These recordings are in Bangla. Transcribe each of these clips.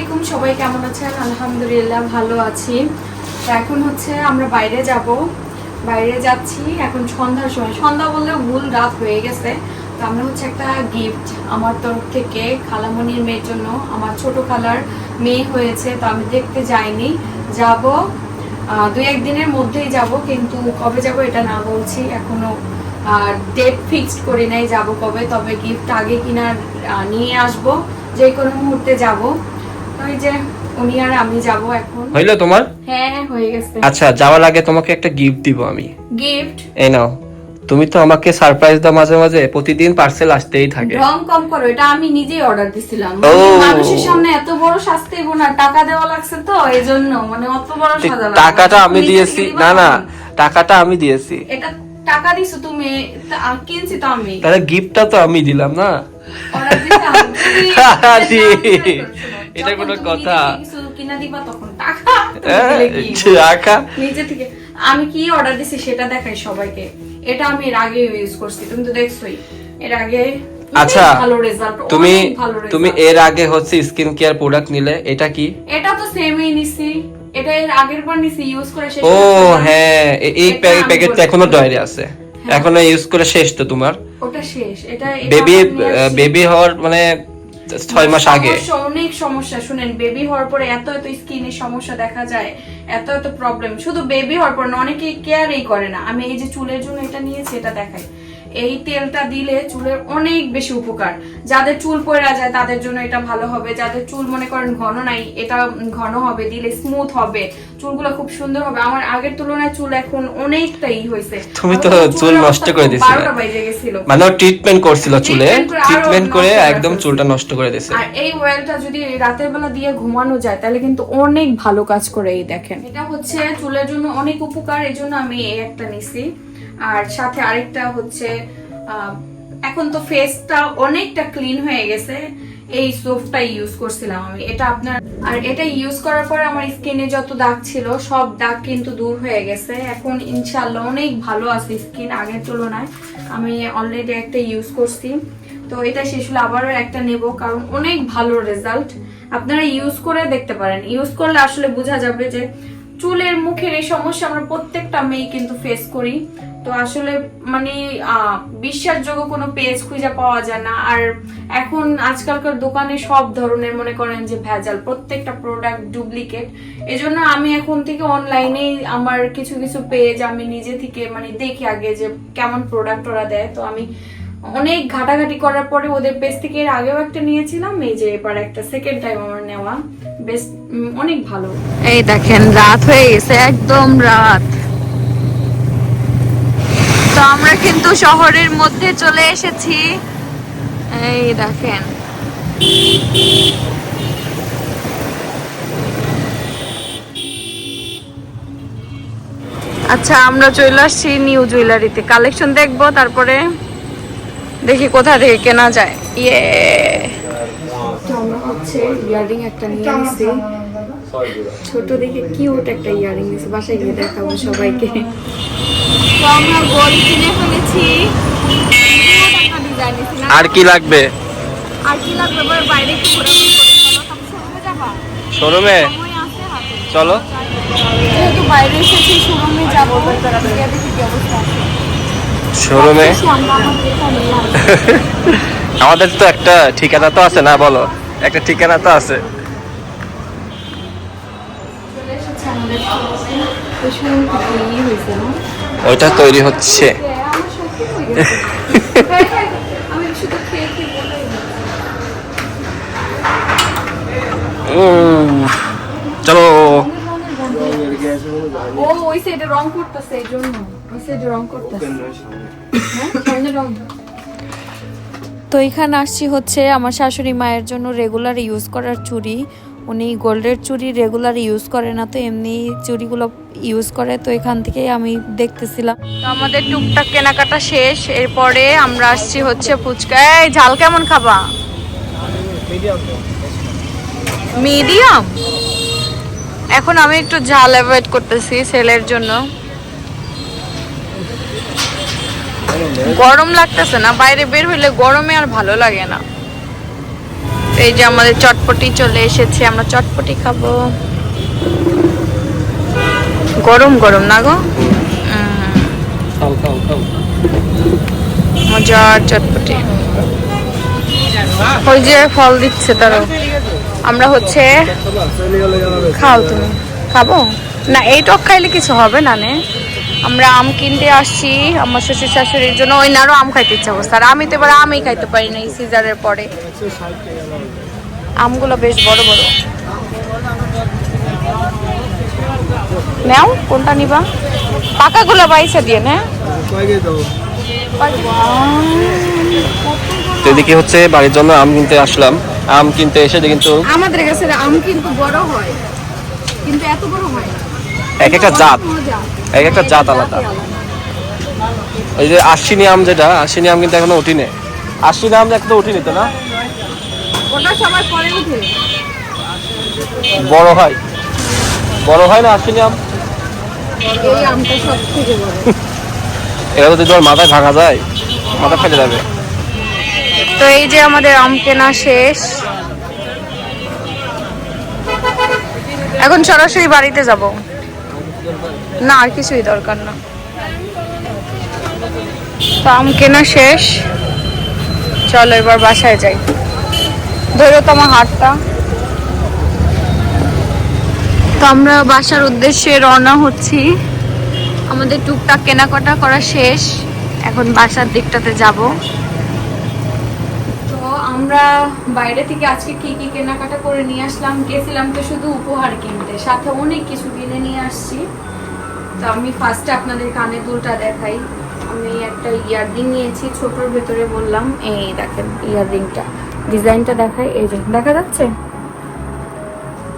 আলাইকুম, সবাই কেমন আছেন? আলহামদুলিল্লাহ, ভালো আছি। এখন হচ্ছে আমরা বাইরে যাব। বাইরে যাচ্ছি, এখন সন্ধ্যার সময়। সন্ধ্যা বললেও ভুল রাত হয়ে গেছে। তো আমরা হচ্ছে একটা গিফট আমার তরফ থেকে খালামণির মেয়ের জন্য। আমার ছোট খালার মেয়ে হয়েছে, তো আমি দেখতে যাইনি। যাব দুই একদিনের মধ্যেই যাব, কিন্তু কবে যাব এটা না বলছি এখনও। ডেট ফিক্সড করি নাই যাব কবে, তবে গিফট আগে কিনা নিয়ে আসব। যে কোনো মুহূর্তে যাব। ওই যে উনি আর আমি যাব এখন। হইল তোমার? হ্যাঁ হয়ে গেছে। আচ্ছা যাওয়ার আগে তোমাকে একটা গিফট দিব আমি। গিফট এই নাও। তুমি তো আমাকে সারপ্রাইজ দাও মাঝে মাঝে প্রতিদিন পার্সেল আসতেই থাকে। রং কম করো এটা আমি নিজেই অর্ডার দিছিলাম। মানুষের সামনে এত বড় শাস্তি না টাকা দেওয়া লাগছে তো মানে অত বড় সাজা টাকাটা আমি দিয়েছি। না না টাকাটা আমি দিয়েছি। এটা টাকা দিছো তুমি কিনছি তো আমি। তাহলে গিফটটা তো আমি দিলাম না? অর্ডার এটা কোনো কথা? কিনা দিবা তখন টাকা হ্যাঁ? টাকা। নিজে থেকে। আমি কি অর্ডার দিছি সেটা দেখাই সবাইকে। এটা আমি এর আগে ইউজ করছি। তুমি তো দেখছোই এর আগে আচ্ছা ভালো রেজাল্ট তুমি তুমি এর আগে হচ্ছে স্কিন কেয়ার প্রোডাক্ট নিলে এটা কি? এটা তো সেমই নিছি। এটা এর আগের বার নিছি ইউজ করে শেষ ও হ্যাঁ এই প্যাকেটটা এখনও ডয়ারে আছে। এখনও ইউজ করে শেষ তো তোমার। ওটা শেষ। এটা বেবি। বেবি হওয়ার মানে ছয় মাস আগে। অনেক সমস্যা। শুনেন বেবি হওয়ার পরে এত এত স্কিনের সমস্যা দেখা যায় এত এত প্রবলেম শুধু বেবি হওয়ার পর অনেকে কেয়ারই করে না। আমি এই যে চুলের জন্য এটা নিয়েছি এটা দেখাই। এই তেলটা দিলে চুলের অনেক বেশি উপকার। যাদের চুল পড়ে যায় তাদের জন্য এটা ভালো হবে। যাদের চুল মনে করেন ঘন নাই এটা ঘন হবে দিলে স্মুথ হবে। চুলগুলো খুব সুন্দর হবে। আমার আগের তুলনায় চুল এখন অনেকটাই হয়েছে তুমি তো চুল নষ্ট করে দিছিলে। বারোটা বেজে গেছিল। মানে ট্রিটমেন্ট করছিল চুলে। ট্রিটমেন্ট করে একদম চুলটা নষ্ট করে দিছে। আর এই অয়েলটা যদি রাতের বেলা দিয়ে ঘুমানো যায় তাহলে কিন্তু অনেক ভালো কাজ করে এই দেখেন। এটা হচ্ছে চুলের জন্য অনেক উপকার এই জন্য আমি এই একটা নিছি। আর সাথে আরেকটা হচ্ছে এখন তো ফেসটা অনেকটা ক্লিন হয়ে গেছে। এই সোপটা ইউজ করছিলাম আমি। এটা আপনার, আর এটা ইউজ করার পরে আমার স্কিনে যত দাগ ছিল, সব দাগ কিন্তু দূর হয়ে গেছে। এখন ইনশাল্লাহ অনেক ভালো আছে স্কিন আগের তুলনায়। আমি অলরেডি একটা ইউজ করছি। তো এটা শেষ হলে আবারও একটা নেব, কারণ অনেক ভালো রেজাল্ট আপনারা ইউজ করে দেখতে পারেন। ইউজ করলে আসলে বোঝা যাবে যে চুলের মুখের এই সমস্যা আমরা প্রত্যেকটা মেয়ে কিন্তু ফেস করি। তো আসলে মানে বিশ্বাসযোগ্য কোনো পেজ খুঁজে পাওয়া যায় না। আর এখন আজকালকার দোকানে সব ধরনের মনে করেন যে ভেজাল, প্রত্যেকটা প্রোডাক্ট ডুপ্লিকেট এজন্য আমি এখন থেকে অনলাইনে আমার কিছু কিছু পেজ আমি নিজে থেকে মানে দেখি আগে যে কেমন প্রোডাক্ট ওরা দেয়। তো আমি অনেক ঘাটাঘাটি করার পরে ওদের পেজ থেকে এর আগেও একটা নিয়েছিলাম, এই যে এবার একটা সেকেন্ড টাইম আমার নেওয়া। বেশ অনেক ভালো। এই দেখেন, রাত হয়ে গেছে, একদম রাত। আমরা কিন্তু শহরের মধ্যে চলে এসেছি। এই দেখেন। আচ্ছা আমরা চলে আসছি নিউ জুয়েলারিতে। কালেকশন দেখব, তারপরে দেখি কোথা থেকে কেনা যায়। ইয়ে। হচ্ছে ইয়ারিং ছোট দেখে কিউট একটা ইয়ারিং আছে, বাসায় গিয়ে দেখাবো সবাইকে। তো আমরা গোল কিনে ফেলেছি? আর কি লাগবে? আর কি লাগবে? বাইরে একটু ঘোরাঘুরি করে শোরুমে? যাবা চলো। যেহেতু বাইরে এসেছি শোরুমে যাব আমাদের তো একটা ঠিকানা তো আছে না বলো? একটা ঠিকানা তো আছে। আমাদের ওইটা তৈরি হচ্ছে। চলো। ও ওই সাইডে রং করতেছে এই জন্য। ওই সাইডে রং করতেছে। হ্যাঁ তো এখানে আসছি হচ্ছে আমার শাশুড়ি মায়ের জন্য রেগুলার ইউজ করার চুড়ি। উনি গোল্ডের চুড়ি রেগুলার ইউজ করে না তো এমনি চুড়িগুলো ইউজ করে, তো এখান থেকে আমি দেখতেছিলাম। তো আমাদের টুকটাক কেনাকাটা শেষ, এরপরে আমরা আসছি হচ্ছে ফুচকা। এই, ঝাল কেমন খাবা? মিডিয়াম? এখন আমি একটু ঝাল অ্যাভয়েড করতেছি সেলের জন্য। গরম লাগতেছে না, বাইরে বের হইলে গরমে আর ভালো লাগে না। এই যে আমাদের চটপটি চলে এসেছে, আমরা চটপটি খাব। গরম গরম না গো? মজার চটপটি। ওই যে ফল দিচ্ছে তারও। আমরা হচ্ছে খাও তুমি। খাব? না এই টক খাইলে কিছু হবে না নে। আমরা আম কিনতে আসছি আমার শ্বশুর শাশুড়ির জন্য। ওই নারও আম খাইতে ইচ্ছা করছে। আর আমি তো এবার আমই খাইতে পারি না এই সিজারের পরে। আমগুলো বেশ বড় বড়। নাও কোনটা নিবা? পাকাগুলো বাইসা দিয়ে না। এদিকে হচ্ছে বাড়ির জন্য আম কিনতে আসলাম। আম কিনতে এসে কিন্তু আমাদের কাছে আম কিন্তু বড় হয়। কিন্তু এত বড় হয় না। এক একটা জাত। এক একটা জাত আলাদা। ওই যে আশ্বিনী আম যেটা আশ্বিনী আম কিন্তু এখনও উঠিনি। আশ্বিনী আম এখনও উঠিনি তো না? ওটা সবার পরে উঠে। বড় হয়। বড় হয় না আশ্বিনী আম এটা যদি তোমার মাথায় ভাঙা যায় মাথা ফেলে যাবে। তো এই যে আমাদের আম কেনা শেষ। এখন সরাসরি বাড়িতে যাব। না আর কিছুই দরকার না। তো আম কেনা শেষ। চলো এবার বাসায় যাই। ধরো তো আমার হাতটা। তো আমরা বাসার উদ্দেশ্যে রওনা হচ্ছি। আমাদের টুকটাক কেনাকাটা করা শেষ। এখন বাসার দিকটাতে যাব। তো আমরা বাইরে থেকে আজকে কি কি কেনাকাটা করে নিয়ে আসলাম, গেছিলাম তো শুধু উপহার কিনতে। সাথে অনেক কিছু কিনে নিয়ে আসছি। তো আমি ফার্স্টে আপনাদের কানে দুলটা দেখাই। আমি একটা ইয়াররিং নিয়েছি, ছোটোর ভেতরে বললাম, এই দেখেন ইয়াররিংটা। ডিজাইনটা দেখাই, এই যে, দেখা যাচ্ছে?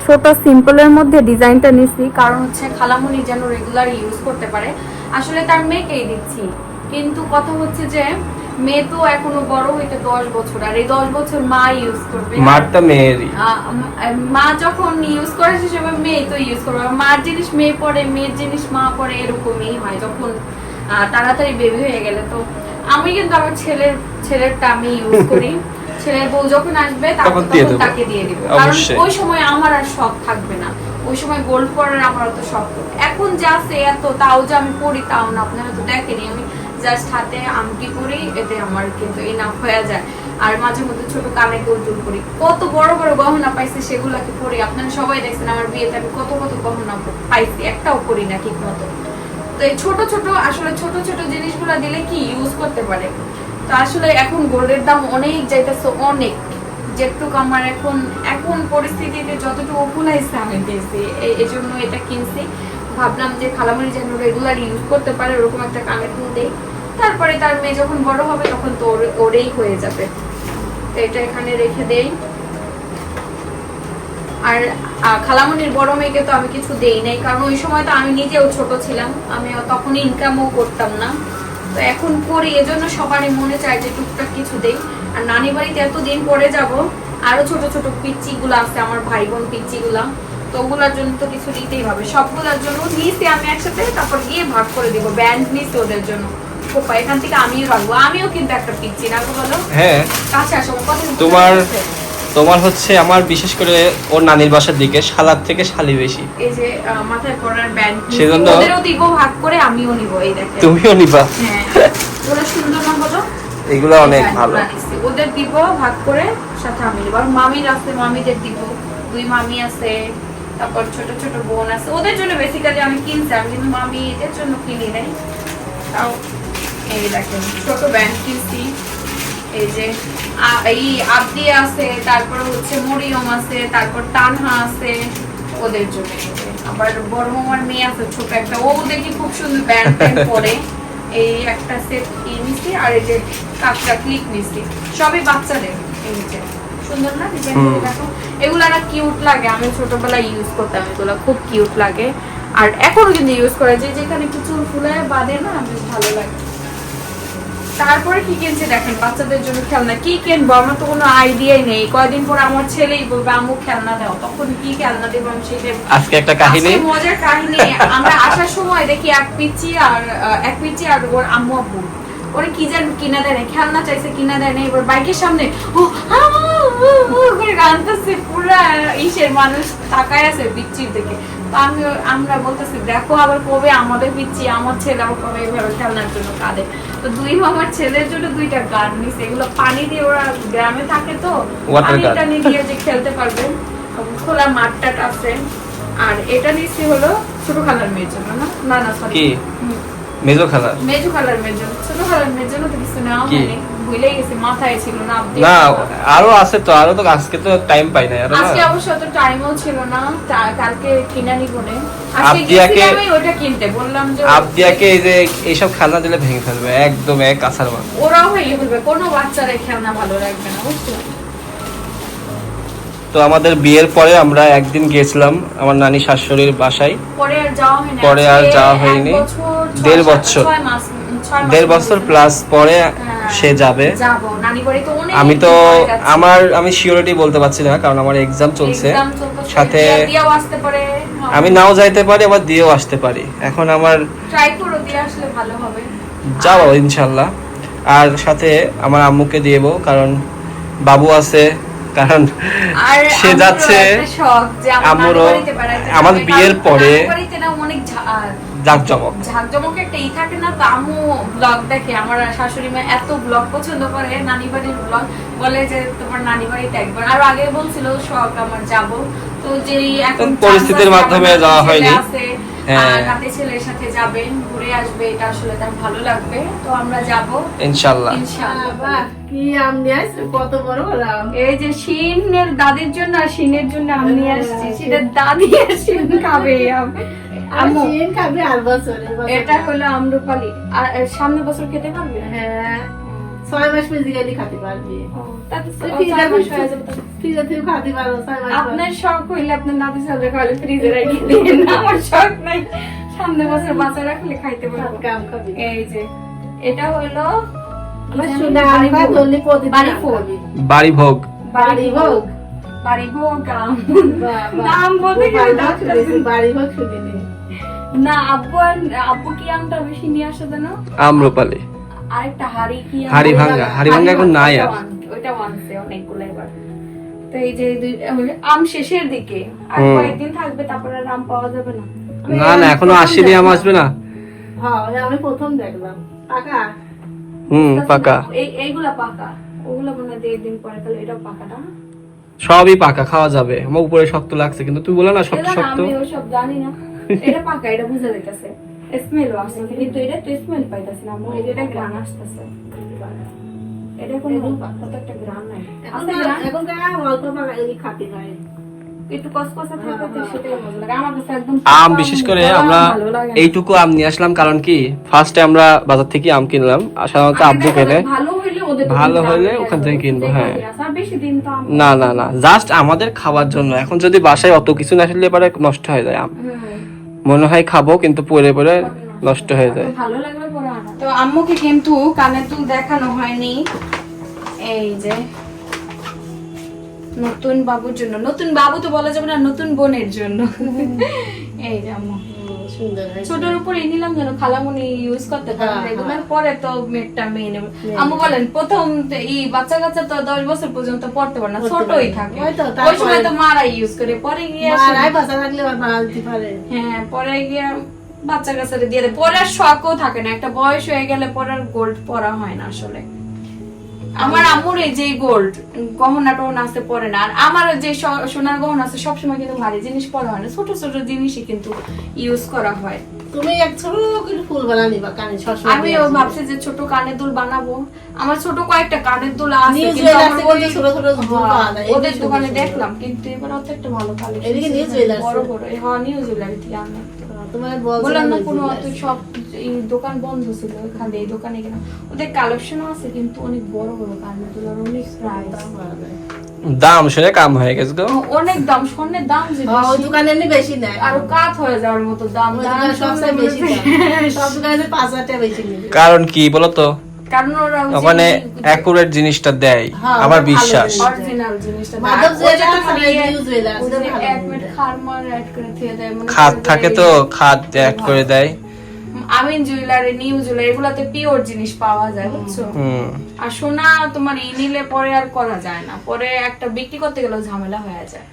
ছোট সিম্পলের মধ্যে ডিজাইনটা নিচ্ছি কারণ হচ্ছে খালামুনি যেন রেগুলার ইউজ করতে পারে। আসলে তার মেয়েকেই দিচ্ছি। কিন্তু কথা হচ্ছে যে মেয়ে তো এখনও বড় হইতে দশ বছর। আর এই দশ বছর মা ইউজ করবে। মেয়েরই। মা যখন ইউজ করে সে সময় মেয়ে তো ইউজ করবে। মার জিনিস মেয়ে পরে মেয়ের জিনিস মা পরে এরকমই হয় যখন তাড়াতাড়ি বেবি হয়ে গেলে তো। আমি কিন্তু আমার ছেলের ছেলেরটা আমি ইউজ করি। ছেলের বউ যখন আসবে তখন। তাকে দিয়ে দিব। কারণ ওই সময় আমার আর শখ থাকবে না। ওই সময় গোল্ড পরার আমার অত শখ এখন যা সে এত তাও যে আমি পরি তাও না। আপনারা তো দেখেনি আমি জাস্ট হাতে পরি এতে আমার কিন্তু হয়ে যায়। আর মাঝে মধ্যে ছোট কানে গোলটুল করি কত বড় বড় গহনা পাইছি সেগুলাকে পরি। আপনারা সবাই দেখছেন আমার বিয়েতে আমি কত কত গহনা পাইছি একটাও করি না ঠিক মতো তো এই ছোট ছোট আসলে ছোট ছোট জিনিসগুলো দিলে কি ইউজ করতে পারে? তো আসলে এখন গোল্ডের দাম অনেক যাইতেছে অনেক। যেটুকু আমার এখন এখন পরিস্থিতিতে যতটুকু আমি এই জন্য এটা কিনছি। ভাবলাম যে যেন রেগুলার ইউজ করতে পারে ওরকম একটা দেই। তারপরে তার মেয়ে যখন বড় হবে তখন তো ওরেই হয়ে যাবে। তো এটা এখানে রেখে দেই। আর আহ, খালামণির বড় মেয়েকে তো আমি কিছু দেই নাই কারণ ওই সময় তো আমি নিজেও ছোট ছিলাম। আমি তখন ইনকামও করতাম না। তো এখন করি এজন্য সবারই মনে চায় যে টুকটাক কিছু দেই। আর নানি বাড়িতে এতদিন পরে যাব আরও ছোট ছোট পিচ্চিগুলো আছে আমার ভাই বোন পিচ্চিগুলা। তো ওগুলার জন্য তো কিছু দিতেই হবে। সবগুলোর জন্য নিয়েছি আমি একসাথে তারপর গিয়ে ভাগ করে দিব ব্যান্ড নিয়েছি ওদের জন্য। খোপা এখান থেকে আমিও রাখব আমিও কিন্তু একটা পিচ্ছি না গো বলো? হ্যাঁ। কাছে আসো কথা তোমার? তোমার হচ্ছে আমার বিশেষ করে ওর নানির বাসার দিকে শালার থেকে শালি বেশি। এই যে মাথায় পরার ব্যান্ড সেজন্য- ওদেরও দিব ভাগ করে আমিও নিব এই দেখেন। তুমিও নিবা। হ্যাঁ ওরা সুন্দর না বলো? এগুলো অনেক ভালো। ওদের দিব ভাগ করে সাথে আমি নিব। আর মামির আছে মামিদের দিব। দুই মামি আছে তারপর ছোট ছোট বোন আছে। ওদের জন্য বেসিক্যালি আমি কিনছি আমি কিন্তু মামি এদের জন্য কিনি নাই। তাও এই দেখেন ছোট ব্যান্ড কিনছি। এই যে এই আবদি আছে তারপর হচ্ছে মরিয়ম আছে তারপর তানহা আছে ওদের জন্য। আবার বড় মামার মেয়ে আছে ছোট একটা। ও দেখি খুব সুন্দর ব্যান্ড প্যান্ট পরে এই একটা সেট ই নিছি আর এই যে কাপটা ক্লিপ নিছি। সবই বাচ্চাদের এই যে। সুন্দর না দেখো এগুলা না কিউট লাগে। আমি ছোটবেলায় ইউজ করতাম এগুলো খুব কিউট লাগে। আর এখনও কিন্তু ইউজ করা যায়। যেখানে একটু চুল ফুলায় বাঁধে না বেশ ভালো লাগে। তারপরে কি কিনছে দেখেন বাচ্চাদের জন্য খেলনা কি কিনবো? আমার তো কোনো আইডিয়াই নেই। কয়দিন পর আমার ছেলেই বলবে আম্মু খেলনা দাও। তখন কি খেলনা দেবো আমি সেটাই আজকে একটা কাহিনী। মজার কাহিনী। আমরা আসার সময় দেখি এক পিচি আর এক পিচি আর ওর আম্মু আব্বু। ওরে কি যেন কিনা দেয় না খেলনা চাইছে কিনা দেয় না এবার বাইকের সামনে ও করে কাঁদতেছে। পুরা ইসের মানুষ তাকায় আছে বিচ্ছির দিকে। তো আমি আমরা বলতেছি দেখো আবার কবে আমাদের পিচ্ছি আমার ছেলে আবার কবে এইভাবে খেলনার জন্য কাঁদে। তো দুই মামার ছেলের জন্য দুইটা গান নিছে। এগুলো পানি দিয়ে ওরা গ্রামে থাকে তো পানিটা নিয়ে যে খেলতে পারবে খোলা মাঠটা আছে আর এটা নিচ্ছি হলো ছোট খালার মেয়ের জন্য না? না না সরি মেজো খালা? মেজু খালার জন্য ছোট খালার জন্য তো কিছু কি? হয়নি ভুলে গেছি মাথায় ছিল না না আরও আছে তো আরও তো আজকে তো টাইম পাই না আরও আজকে অবশ্য অত টাইমও ছিল না কালকে কিনা নিব নে। আজকে আমি ওইটা কিনতে বললাম যে আবদিয়াকে এই যে এইসব খেলনা দিলে ভেঙে ফেলবে একদম এক আছার মান ওরাও হয়ে ফেলবে কোনো বাচ্চারা খেলনা ভালো লাগবে না বুঝছ? তো আমাদের বিয়ের পরে আমরা একদিন গেছিলাম আমার নানি শাশুড়ির বাসায়। পরে আর যাওয়া হয়নি। দেড় বছর। দেড় বছর প্লাস পরে হ্যাঁ, সে যাবে। যাব। নানি বাড়ি তো অনেক আমি তো আমার আমি সিওরিটি বলতে পারছি না কারণ আমার এক্সাম চলছে। সাথে পারে। আমি নাও যাইতে পারি আবার দিয়েও আসতে পারি। এখন আমার যাব ইনশাল্লাহ। আর সাথে আমার আম্মুকে দিয়েবো কারণ বাবু আছে কারণ সে যাচ্ছে আমারও- যাবে। বিয়ের পরে- অনেক জাকজমক একটা ই থাকে না তো আম্মু ব্লগ দেখে আমার শাশুড়ি মা এত ব্লগ পছন্দ করে নানি বাড়ির ব্লগ বলে যে তোমার নানি বাড়িতে একবার আর আগে বলছিল শখ আমার যাব তো যেই এখন পরিস্থিতির মাধ্যমে যাওয়া হয়নি। হ্যাঁ। আর নাতি ছেলের সাথে যাবে ঘুরে আসবে এটা আসলে তার ভালো লাগবে। তো আমরা যাব। ইনশাল্লাহ। ইনশাআল্লাহ কি আম নিয়ে কত বড় আম। এই যে শিনের দাদির জন্য আর শিনের জন্য আমি নিয়ে আসছি। সেটার দাদি আর শিন খাবে আম। এটা হলো আমরুপালি। আর আর সামনে বছর খেতে পারবে? হ্যাঁ, ছয় মাস physically খাতে পারবি। ফ্রিজে থেকেও খাতে পারো, ছয় মাস আপনার শখ হইলে আপনার নাতি সাথে খাওয়ালে ফ্রিজে রেখে দিন। আমার শখ নাই। সামনে বছর বাচ্চা রাখলে খাইতে পারব। এই যে এটা হলো বাড়ি ভোগ। বাড়ি ভোগ। বাড়ি ভোগ। নাম বলতে বাড়ি ভোগ শুনিনি। না। আব্বু আব্বু কি আমটা বেশি নিয়ে আসে জানো? আম্রপালি। আরেকটা হাড়ি কি? হাড়ি হাড়ি এখন নাই আর। ওইটা আনছে অনেকগুলো এবার। তো এই যে আম শেষের দিকে। আর কয়েকদিন থাকবে তারপরে আম পাওয়া যাবে না। না না এখনও আসেনি আম আসবে না। হ্যাঁ, আমি প্রথম দেখলাম। পাকা? হুম পাকা। এই এইগুলা পাকা। ওগুলো মনে দেড় দিন পরে তাহলে এটাও পাকাটা সবই পাকা খাওয়া যাবে। আমার উপরে শক্ত লাগছে কিন্তু তুই বলে না শক্ত শক্ত। আমি জানি না। এটা পাকা এটা বুঝা যাইতেছে। স্মেলও আসছে কিন্তু এটা তো স্মেল পাইতেছে না আমার এটা গ্রান আসতেছে এটা কোনো কত একটা গ্রান নাই? এখনকার আম অল্প খাতে হয়। আম বিশেষ করে আমরা। এইটুকু আম নিয়ে আসলাম কারণ কি ফার্স্টে আমরা বাজার থেকে আম কিনলাম সাধারণত আমি আব্বু কেনে ভালো যাব, ওখান থেকে কিনবো, হ্যাঁ। না না না জাস্ট আমাদের খাওয়ার জন্য এখন যদি বাসায় অত কিছু না আসলে এবারে নষ্ট হয়ে যায় আম হুম। মনে হয় খাব, কিন্তু পরে পরে নষ্ট হয়ে যায়। ভালো লাগবে তো আম্মুকে কিন্তু কানের দুল দেখানো হয়নি। এই যে। নতুন বাবুর জন্য। নতুন বাবু তো বলা যাবে না নতুন বোনের জন্য। এই হয়েছে। ছোটর উপর এই নিলাম যেন খালামুনি ইউজ করতে পারেন হ্যাঁ, পরে তো মেয়েরটা মেয়ে নেবে। আম্মু বলেন প্রথম এই বাচ্চা কাচ্চা তো দশ বছর পর্যন্ত পড়তে পারে না ছোটই থাকে। ওই সময় তো মারা ইউজ করে পরে গিয়ে থাকলে পারে। হ্যাঁ পরে গিয়ে বাচ্চা কাচ্চারে দিয়ে দেয়। পরে আর শখও থাকে না একটা বয়স হয়ে গেলে পরে আর গোল্ড পরা হয় না আসলে। আমার আম্মুর এই যে গোল্ড গহনা টহনা আছে পরে না। আর আমার যে সোনার গহনা আছে সবসময় কিন্তু ভারী জিনিস পরা হয় না। ছোট ছোট জিনিসই কিন্তু ইউজ করা হয়। তুমি এক ছোট ফুল কানে সবসময় ভাবছি যে ছোট কানের দুল বানাবো। আমার ছোট কয়েকটা কানের দুল আছে আমার ছোট ছোট হ্যাঁ, ওদের দোকানে দেখলাম কিন্তু এবার অত একটা ভালো কালেকশন বড়। বড়। হ্যাঁ নিউ জুয়েলারি থেকে আনলাম তোমার বললাম না কোনো অত সব এই দোকান বন্ধ ছিল ওখানে এই দোকানে কেন ওদের কালেকশনও আছে কিন্তু অনেক বড় বড় অনেক প্রাইস দাম শুনে কাম হয়ে গেছে গো। অনেক দাম স্বর্ণের দাম যে হ্যাঁ, ওই দোকানে এমনি বেশি নেয়। আরও কাত হয়ে যাওয়ার মতো দাম দাম সবচেয়ে বেশি সব দোকানে পাঁচ হাজার টাকা বেশি কারণ কি বলতো? কারণ ওরা ওখানে অ্যাকুরেট জিনিসটা দেয় হ্যাঁ, আমার বিশ্বাস। অরিজিনাল জিনিসটা মাধব ইয়ে- দেয় মনে খাদ থাকে তো খাদ অ্যাড করে দেয়। আমিন জুয়েলারি নিউ জুয়েলারি এগুলাতে পিওর জিনিস পাওয়া যায় বুঝছ? আর সোনা তোমার এই নিলে পরে আর করা যায় না। পরে একটা বিক্রি করতে গেলেও ঝামেলা হয়ে যায়।